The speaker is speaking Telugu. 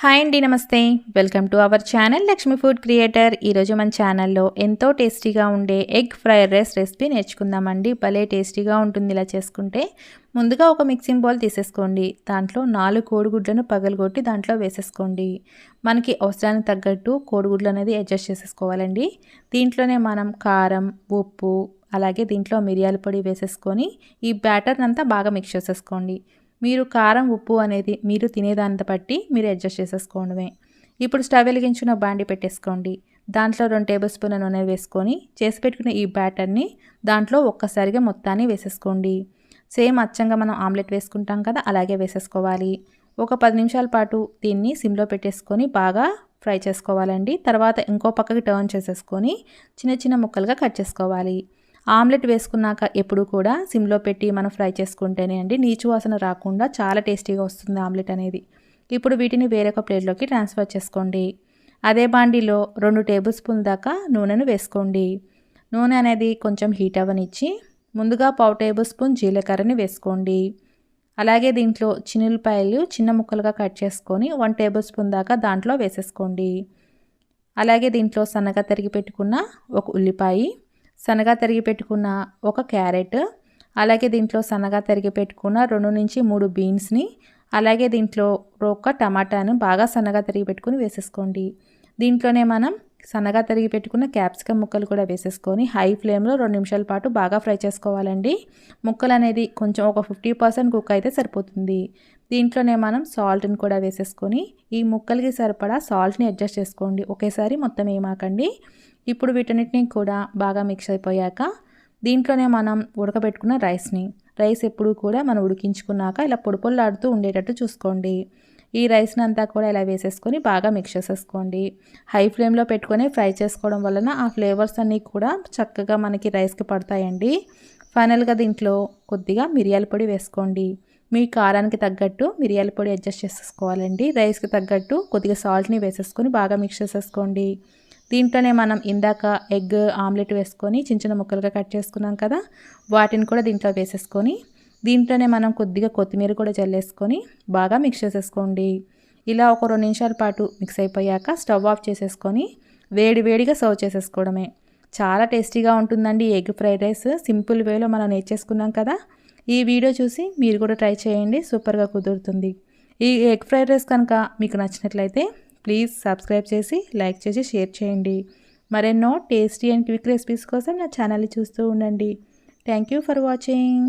హాయ్ అండి నమస్తే. Welcome to our channel Lakshmi food creator. ఈరోజు మన ఛానల్లో ఎంతో టేస్టీగా ఉండే ఎగ్ ఫ్రైడ్ రైస్ రెసిపీ నేర్చుకుందామండి. భలే టేస్టీగా ఉంటుంది ఇలా చేసుకుంటే. ముందుగా ఒక మిక్సింగ్ బౌల్ తీసేసుకోండి. దాంట్లో నాలుగు కోడిగుడ్లను పగలగొట్టి దాంట్లో వేసేసుకోండి. మనకి అవసరానికి తగ్గట్టు కోడిగుడ్లు అనేది అడ్జస్ట్ చేసేసుకోవాలండి. దీంట్లోనే మనం కారం ఉప్పు అలాగే దీంట్లో మిరియాల పొడి వేసేసుకొని ఈ బ్యాటర్ని అంతా బాగా మిక్స్ చేసేసుకోండి. మీరు కారం ఉప్పు అనేది మీరు తినేదాన్ని బట్టి మీరు అడ్జస్ట్ చేసేసుకోవడమే. ఇప్పుడు స్టవ్ వెలిగించిన బాండి పెట్టేసుకోండి. దాంట్లో రెండు టేబుల్ స్పూన్ నూనె వేసుకొని చేసి పెట్టుకున్న ఈ బ్యాటర్ని దాంట్లో ఒక్కసారిగా మొత్తాన్ని వేసేసుకోండి. సేమ్ అచ్చంగా మనం ఆమ్లెట్ వేసుకుంటాం కదా అలాగే వేసేసుకోవాలి. ఒక పది నిమిషాల పాటు దీన్ని సిమ్లో పెట్టేసుకొని బాగా ఫ్రై చేసుకోవాలండి. తర్వాత ఇంకో పక్కకి టర్న్ చేసేసుకొని చిన్న చిన్న ముక్కలుగా కట్ చేసుకోవాలి. ఆమ్లెట్ వేసుకున్నాక ఎప్పుడు కూడా సిమ్లో పెట్టి మనం ఫ్రై చేసుకుంటేనే అండి నీచు వాసన రాకుండా చాలా టేస్టీగా వస్తుంది ఆమ్లెట్ అనేది. ఇప్పుడు వీటిని వేరొక ప్లేట్లోకి ట్రాన్స్ఫర్ చేసుకోండి. అదే బాండీలో రెండు టేబుల్ స్పూన్ దాకా నూనెను వేసుకోండి. నూనె అనేది కొంచెం హీట్ అవ్వనిచ్చి ముందుగా పావు టేబుల్ స్పూన్ జీలకర్రని వేసుకోండి. అలాగే దీంట్లో చిన్నులపాయలు చిన్న ముక్కలుగా కట్ చేసుకొని వన్ టేబుల్ స్పూన్ దాకా దాంట్లో వేసేసుకోండి. అలాగే దీంట్లో సన్నగా తరిగి పెట్టుకున్న ఒక ఉల్లిపాయ సన్నగా తరిగి పెట్టుకున్న ఒక క్యారెట్ అలాగే దీంట్లో సన్నగా తరిగి పెట్టుకున్న రెండు నుంచి మూడు బీన్స్ని అలాగే దీంట్లో ఒక టమాటాను బాగా సన్నగా తరిగి పెట్టుకుని వేసేసుకోండి. దీంట్లోనే మనం సన్నగా తరిగి పెట్టుకున్న క్యాప్సికమ్ ముక్కలు కూడా వేసేసుకొని హై ఫ్లేమ్లో రెండు నిమిషాల పాటు బాగా ఫ్రై చేసుకోవాలండి. ముక్కలు అనేది కొంచెం ఒక ఫిఫ్టీ పర్సెంట్ కుక్ అయితే సరిపోతుంది. దీంట్లోనే మనం సాల్ట్ని కూడా వేసేసుకొని ఈ ముక్కలకి సరిపడా సాల్ట్ని అడ్జస్ట్ చేసుకోండి. ఒకేసారి మొత్తం ఏమాకండి. ఇప్పుడు వీటన్నిటిని కూడా బాగా మిక్స్ అయిపోయాక దీంట్లోనే మనం ఉడకబెట్టుకున్న రైస్ని రైస్ ఎప్పుడు కూడా మనం ఉడికించుకున్నాక ఇలా పొడి పొల్లాడుతూ ఉండేటట్టు చూసుకోండి. ఈ రైస్ని అంతా కూడా ఇలా వేసేసుకొని బాగా మిక్స్ చేసేసుకోండి. హై ఫ్లేమ్లో పెట్టుకొని ఫ్రై చేసుకోవడం వలన ఆ ఫ్లేవర్స్ అన్నీ కూడా చక్కగా మనకి రైస్కి పడతాయండి. ఫైనల్గా దీంట్లో కొద్దిగా మిరియాల పొడి వేసుకోండి. మీ కారానికి తగ్గట్టు మిరియాల పొడి అడ్జస్ట్ చేసేసుకోవాలండి. రైస్కి తగ్గట్టు కొద్దిగా సాల్ట్ని వేసేసుకొని బాగా మిక్స్ చేసేసుకోండి. దీంట్లోనే మనం ఇందాక ఎగ్ ఆమ్లెట్ వేసుకొని చిన్న చిన్న ముక్కలుగా కట్ చేసుకున్నాం కదా వాటిని కూడా దీంట్లో వేసేసుకొని దీంట్లోనే మనం కొద్దిగా కొత్తిమీర కూడా చల్లేసుకొని బాగా మిక్స్ చేసేసుకోండి. ఇలా ఒక రెండు నిమిషాల పాటు మిక్స్ అయిపోయాక స్టవ్ ఆఫ్ చేసేసుకొని వేడి వేడిగా సర్వ్ చేసేసుకోవడమే. చాలా టేస్టీగా ఉంటుందండి ఎగ్ ఫ్రైడ్ రైస్. సింపుల్ వేలో మనం నేర్చేసుకున్నాం కదా. ఈ వీడియో చూసి మీరు కూడా ట్రై చేయండి. సూపర్గా కుదురుతుంది. ఈ ఎగ్ ఫ్రైడ్ రైస్ కనుక మీకు నచ్చినట్లయితే ప్లీజ్ సబ్స్క్రైబ్ చేసి లైక్ చేసి షేర్ చేయండి. మరెన్నో టేస్టీ అండ్ క్విక్ రెసిపీస్ కోసం నా ఛానల్ని చూస్తూ ఉండండి. Thank you for watching.